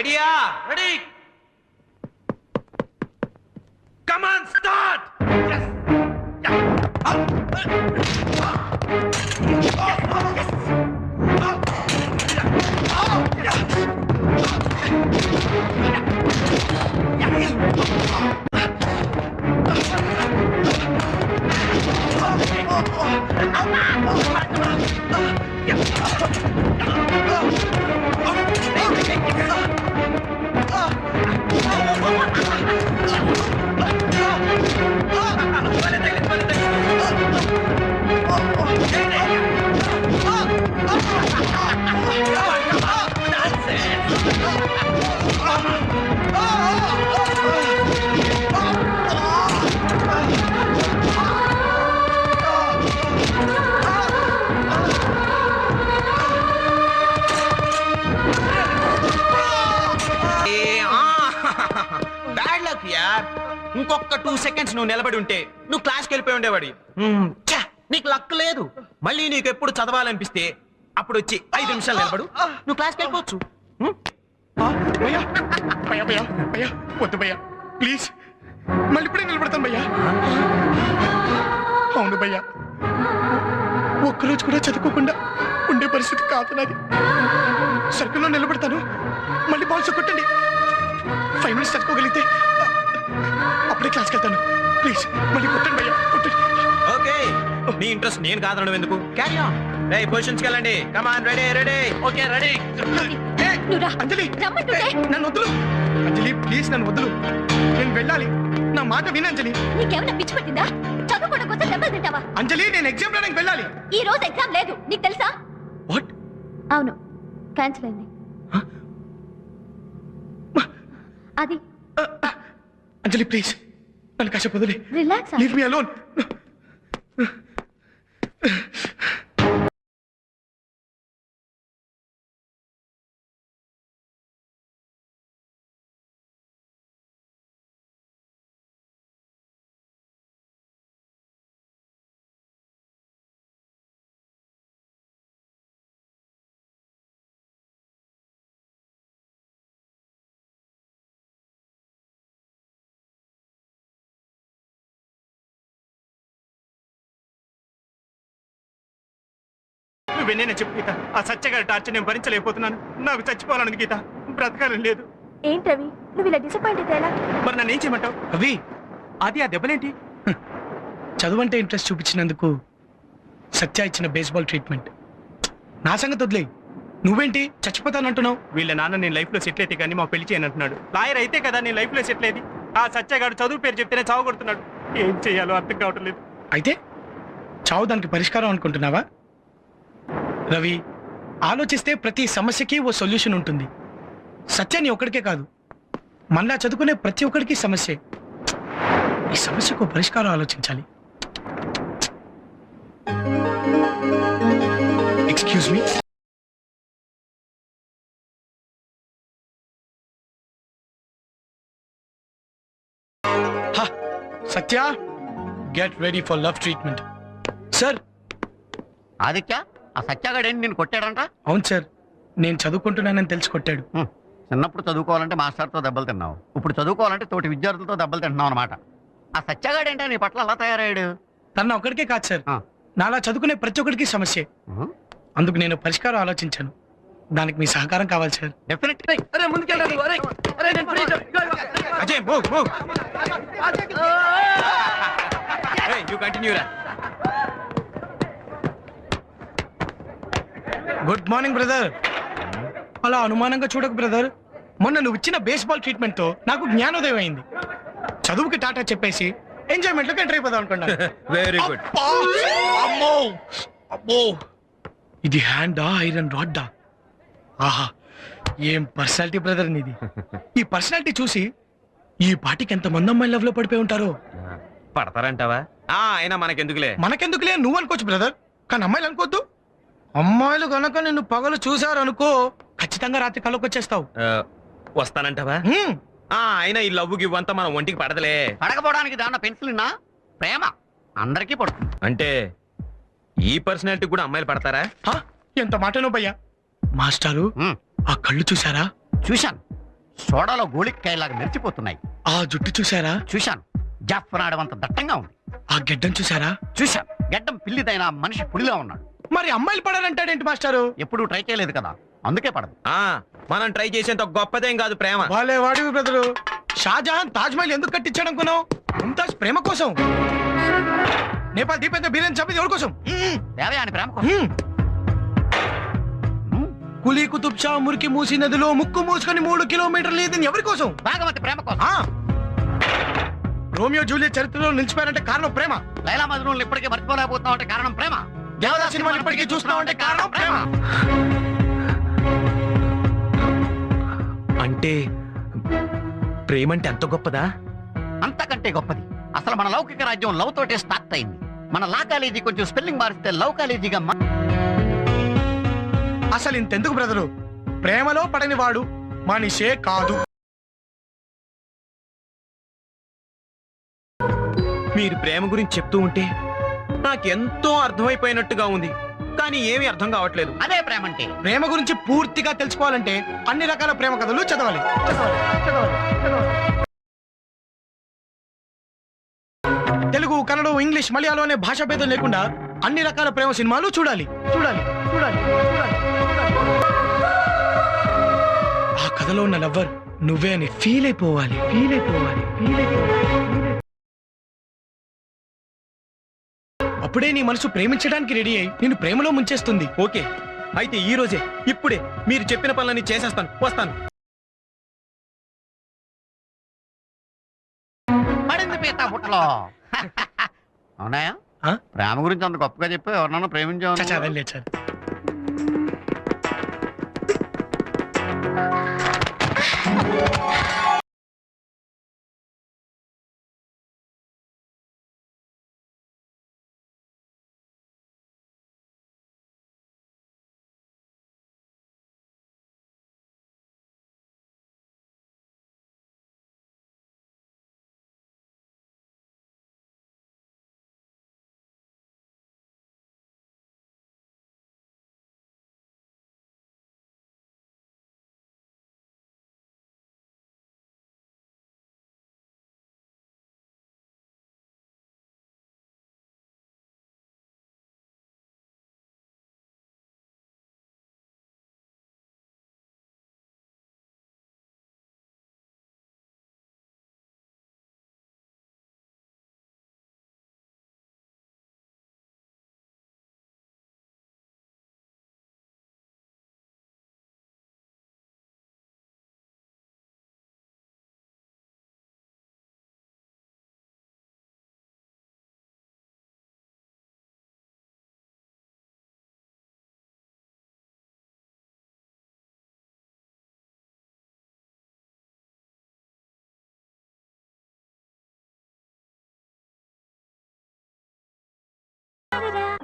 ரெடியா? నువ్వు నిలబడి ఉంటే నువ్వు క్లాస్కి వెళ్ళిపోయి ఉండేవాడి. నీకు లక్ లేదు. మళ్ళీ నీకు ఎప్పుడు చదవాలనిపిస్తే అప్పుడు వచ్చి ఐదు నిమిషాలు నిలబడు. నువ్వు క్లాస్కి వెళ్ళిపోవచ్చు. వద్దు భయ్యా. ప్లీజ్. మళ్ళీ ఇప్పుడే నిలబడతాను భయ్యా. అవును భయ్యా. ఒక్కరోజు కూడా చదువుకోకుండా ఉండే పరిస్థితి కాదు నాది. సర్కిల్లో నిలబడతాను. మళ్ళీ బాల్స్ కొట్టండి. ఫైవ్ మినిట్స్ చదువుకోగలిగితే అప్పుడే క్లాస్కి వెళ్తాను. ప్లీజ్ మళ్ళీ కొట్టండి భయ్యా కొట్టండి. ఓకే నీ ఇంట్రెస్ట్ నేను కాదనడం ఎందుకు? క్యారీ ఆన్ రే పొజిషన్స్కి వెళ్ళండి. Come on ready ready okay ready ఏ, నువ్వు రా. అంజలి నన్ను వదులు. అంజలి ప్లీజ్ నన్ను వదులు. నేను వెళ్ళాలి. నా మాట విను అంజలి నీకేమైనా పిచ్చి పట్టిందా? చదువుకోవడం కోసం దెబ్బలు తింటావా? అంజలి నేను ఎగ్జామ్ రాయడానికి వెళ్ళాలి. ఈ రోజు ఎగ్జామ్ లేదు. నీకు తెలుసా? వాట్ అవును. క్యాన్సిల్ అయింది. అది అంజలి ప్లీజ్. నన్ను కాసేపు వదిలే. రిలాక్స్ లీవ్ మీ అలోన్ నువ్వెన్నైనా చెప్పు గీత. ఆ సత్యగారి టార్చర్ నేను భరించలేకపోతున్నాను. నాకు చచ్చిపోవాలని గీత. బ్రతకాలని లేదు. ఏంటి రవి? నువ్వు ఇలా డిసప్పాయింట్ అయితే ఎలా? మరి నన్ను ఏం చేయమంటావు? అవి అది ఆ దెబ్బలేంటి? చదువు అంటే ఇంట్రెస్ట్ చూపించినందుకు సత్య ఇచ్చిన బేస్బాల్ ట్రీట్మెంట్ నా సంగతి వదిలే నువ్వేంటి? చచ్చిపోతానంటున్నావు వీళ్ళ నాన్న నేను లైఫ్లో సెటిల్ అయితే కానీ మా పెళ్ళి చేయను అంటున్నాడు. లాయర్ అయితే కదా నేను లైఫ్లో సెటిల్ అయ్యేది. ఆ సత్యగాడు చదువు పేరు చెప్తేనే చావు కొడుతున్నాడు. ఏం చేయాలో అర్థం కావటం లేదు. అయితే చావు దానికి పరిష్కారం అనుకుంటున్నావా? రవి ఆలోచిస్తే ప్రతి సమస్యకి ఓ సొల్యూషన్ ఉంటుంది. సత్యాన్ని ఒక్కడికే కాదు. మళ్ళా చదువుకునే ప్రతి ఒక్కడికి సమస్యే. ఈ సమస్యకు పరిష్కారం ఆలోచించాలి. Excuse me Satya get ready for love treatment sir Aditya? ఆ సత్యాగాడేంటి నేను కొట్టాడంట? అవును సార్ నేను చదువుకుంటున్నానని తెలిసి కొట్టాడు. చిన్నప్పుడు చదువుకోవాలంటే మాస్టర్తో దెబ్బలు తిన్నావు. ఇప్పుడు చదువుకోవాలంటే తోటి విద్యార్థులతో దెబ్బలు తింటున్నావు అనమాట ఆ సత్యాగాడేంటే నీ పట్ల అలా తయారయ్యాడు? తన ఒక్కడికే కాదు సార్. నాలా చదువుకునే ప్రతి ఒక్కడికి సమస్యే. అందుకు నేను పరిష్కారం ఆలోచించాను. దానికి మీ సహకారం కావాలి sir. Definite Ajay move move you continue రా. గుడ్ మార్నింగ్ బ్రదర్ అలా అనుమానంగా చూడకు బ్రదర్ మొన్న నువ్వు ఇచ్చిన బేస్బాల్ ట్రీట్మెంట్తో నాకు జ్ఞానోదయం అయింది. చదువుకి టాటా చెప్పేసి ఎంజాయ్మెంట్లోకి ఎంటర్ అయిపోదాం అనుకున్నాను. Very good! అమ్మో! అబ్బో! ఇది హ్యాండా ఐరన్ రాడ్డా ఆహా! ఏం పర్సనాలిటీ బ్రదర్ నీది? ఈ పర్సనాలిటీ చూసి ఈ పాటికి ఎంత మంది అమ్మాయి లవ్లో పడిపోయి ఉంటారో? పడతారంటావా? ఆ అయినా మనకెందుకులే? మనకెందుకులే? నువ్వు అనుకోవచ్చు బ్రదర్ కానీ అమ్మాయిలు అనుకోవద్దు. అమ్మాయిలు గనక నిన్ను పగలు చూశారు అనుకో ఖచ్చితంగా రాత్రి కళ్ళకి వచ్చేస్తావు. వస్తానంటావా? హ్మ్. ఆ అయినా ఈ లవ్వు గివ్వు అంతా మన ఒంటికి పడదలే. పడకపోవడానికి దాన్న పెన్సిల్ నా ప్రేమ. అందరికీ పడుతుంది. అంటే ఈ పర్సనాలిటీ కూడా అమ్మాయిలు పడతారా? హా? ఎంత మాటనో భయ్యా. మాస్టారు. ఆ కళ్ళు చూసారా చూశాను. సోడాలో గోళిక్కాయలాగా మెరిచిపోతున్నాయి. ఆ జుట్టు చూసారా చూశాను. జాఫ్రాడం అంత దట్టంగా ఉంది. ఆ గెడ్డం చూసారా చూశాను. గడ్డం పిల్లిదైన మనిషి పులిలా ఉన్నాడు. మరి అమ్మాయిలు పడాలంటాడేంటి మాస్టారు? ఎప్పుడూ ట్రై చేయలేదు కదా. అందుకే పడదు. ఆ మనం ట్రై చేసేంత గొప్పదేం కాదు ప్రేమ. వాళ్ళే వాడివి బ్రదరు షాజహాన్ తాజ్ మహల్ ఎందుకు కట్టించాడు అనుకున్నావు ముంతాజ్ ప్రేమ కోసం. నేపాల్ దీపేంద్ర బీరేన్ చంపేది ఎవరి కోసం? దేవయాని ప్రేమ కోసం. హ్మ్. కులీ కుతుబ్ షా మురికి మూసి నదిలో ముక్కు మూసుకొని మూడు కిలోమీటర్లు ఇది ఎవరి కోసం? భాగవతి ప్రేమ కోసం. ఆ. రోమియో జూలియట్ చరిత్రలో నిలిచిపోయారంటే కారణం ప్రేమ. లైలా మజ్నూన్ ఇప్పటికీ మర్చిపోలేకపోతున్నాం అంటే కారణం ప్రేమ. దేవదాస్ సినిమాలు ఇప్పటికీ చూస్తున్నాం అంటే కారణం ప్రేమ. అంటే ప్రేమ అంటే ఎంత గొప్పదా? అంతకంటే గొప్పది. అసలు మన లౌకిక రాజ్యం లవ్ తోటే స్టార్ట్ అయింది. మన లా కాలేజీ కొంచెం స్పెల్లింగ్ మారిస్తే లవ్ కాలేజీగా మా- అసలు ఇంతెందుకు బ్రదరు? ప్రేమలో పడని వాడు మనిషే కాదు. మీరు ప్రేమ గురించి చెప్తూ ఉంటే నాకెంతో అర్థమైపోయినట్టుగా ఉంది. కానీ ఏమీ అర్థం కావట్లేదు. అదే ప్రేమ అంటే ప్రేమ గురించి పూర్తిగా తెలుసుకోవాలంటే అన్ని రకాల ప్రేమ కథలు చదవాలి. తెలుగు కన్నడ ఇంగ్లీష్ మలయాళం అనే భాషా భేదం లేకుండా అన్ని రకాల ప్రేమ సినిమాలు చూడాలి. చూడాలి చూడాలి చూడాలి, చూడాలి. ఆ కథలో ఉన్న లవ్వర్ నువ్వే అని ఫీల్ అయిపోవాలి. ఫీల్ అయిపోవాలి ఫీల్ అయిపోవాలి. అప్పుడే నీ మనసు ప్రేమించడానికి రెడీ అయి నిన్ను ప్రేమలో ముంచేస్తుంది. ఓకే. అయితే ఈ రోజే ఇప్పుడే మీరు చెప్పిన పనులన్నీ చేసేస్తాను. వస్తాను. పడింది పీత బుట్టలో. అవునాయా ఆ? ప్రేమ గురించి అంత గొప్పగా చెప్పి ఎవరినన్నా చచ్చా ప్రేమించావు వెళ్ళే చాలు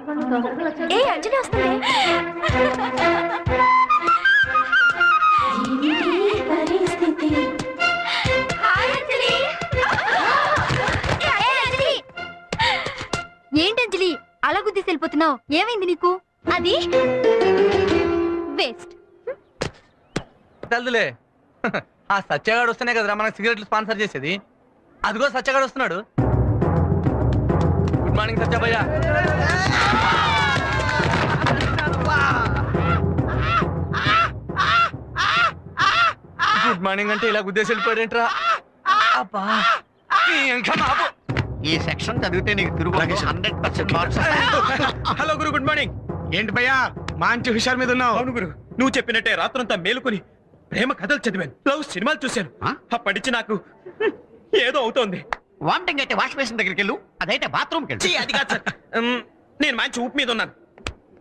ఏ అంజలి వస్తుంది అలా గుద్దేసి వెళ్ళిపోతున్నావు. ఏమైంది నీకు? అది వేస్ట్. తెల్దులే. ఆ సత్యగాడు వస్తేనే కదరా మనకు సిగరెట్లు స్పాన్సర్ చేసేది. అదిగో సత్యగాడు వస్తున్నాడు. గుడ్ మార్నింగ్ సత్యభయ్య గుడ్ మార్నింగ్ అంటే ఇలా గుద్దేసి వెళ్ళిపోయాడేంట్రా? అబ్బా ఇంకా మాపు. ఈ సెక్షన్ చదివితే నీకు తిరుగు. హండ్రెడ్ పర్సెంట్ మార్క్స్ హలో గురు గుడ్ మార్నింగ్. ఏంటి భయ్యా? మంచి హుషార్ మీద ఉన్నావు. అవును గురు. నువ్వు చెప్పినట్టే రాత్రంతా మేలుకొని ప్రేమ కథలు చదివాను. లవ్ సినిమాలు చూశాను. ఆ? అప్పటించి నాకు ఏదో అవుతోంది. వామిటింగ్ అయితే వాష్ బేసిన్ దగ్గరికి వెళ్ళు అదైతే బాత్రూమ్కి ఛీ, వెళ్ళు అది కాదు సార్. ఉమ్, నేను మంచి ఊపు మీద ఉన్నాను.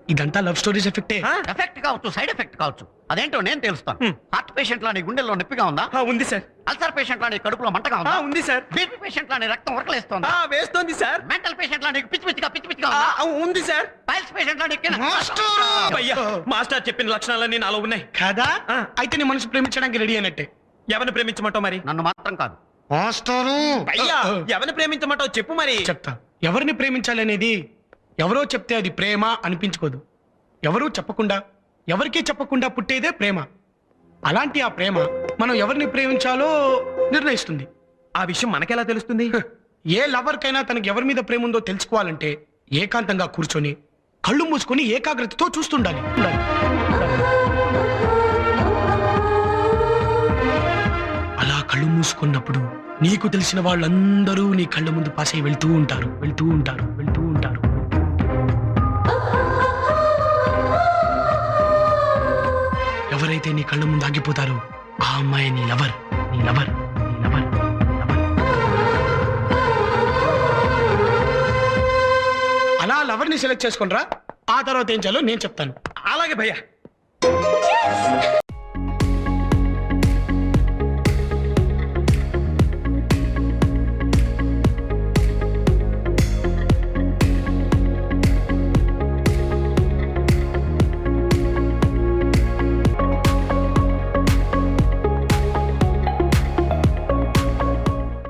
ఇదంతా లవ్ స్టోరీస్ ఎఫెక్టే. ఆ? ఎఫెక్ట్ కావచ్చు సైడ్ ఎఫెక్ట్ కావచ్చు. అదేంటో నేను తెలుస్తాను. హ్మ్. హార్ట్ పేషెంట్ లాని గుండెల్లో నొప్పిగా ఉందా? ఆ, ఉంది సార్. అల్సర్ పేషెంట్ లాని కడుపులో మంటగా ఆ, ఉందా ఉంది సార్. బీపీ పేషెంట్ లాని రక్తం ఉరకలేస్తుందా? ఆ, వేస్తోంది సార్. మెంటల్ పేషెంట్ లాని పిచ్చి పిచ్చిగా పిచ్చి పిచ్చిగా ఆ, ఉందా? ఆ, ఉంది సార్. పైల్స్ పేషెంట్ లాని అయ్యా మాస్టర్ చెప్పిన లక్షణాలన్నీ నాలో ఉన్నాయి. కాదా? ఆ. అయితే నీ మనసు ప్రేమించడానికి రెడీ అయినట్టే. ఎవరిని ప్రేమించమంటావు మరి? నన్ను మాత్రం కాదు. అయ్యా ఎవరిని ప్రేమించమంటావు చెప్పు మరి. చెప్తా. ఎవరిని ప్రేమించాలనేది ఎవరో చెప్తే అది ప్రేమ అనిపించుకోదు. ఎవరూ చెప్పకుండా ఎవరికీ చెప్పకుండా పుట్టేదే ప్రేమ. అలాంటి ఆ ప్రేమ మనం ఎవరిని ప్రేమించాలో నిర్ణయిస్తుంది. ఆ విషయం మనకెలా తెలుస్తుంది? ఏ లవర్కైనా తనకి ఎవరి మీద ప్రేమ ఉందో తెలుసుకోవాలంటే ఏకాంతంగా కూర్చొని కళ్ళు మూసుకొని ఏకాగ్రతతో చూస్తుండాలి. ఉండాలి. మూసుకున్నప్పుడు నీకు తెలిసిన వాళ్ళందరూ నీ కళ్ళ ముందు పాసై వెళ్తూ ఉంటారు వెళ్తూ ఉంటారు వెళ్తూ ఉంటారు. ఎవరైతే నీ కళ్ళ ముందు ఆగిపోతారో ఆ అమ్మాయి నీ లవర్ నీ లవర్ నీ లవర్ అలా లవర్ని సెలెక్ట్ చేసుకునిరా ఆ తర్వాత ఏం చేయాలో నేను చెప్తాను. అలాగే భయ్యా.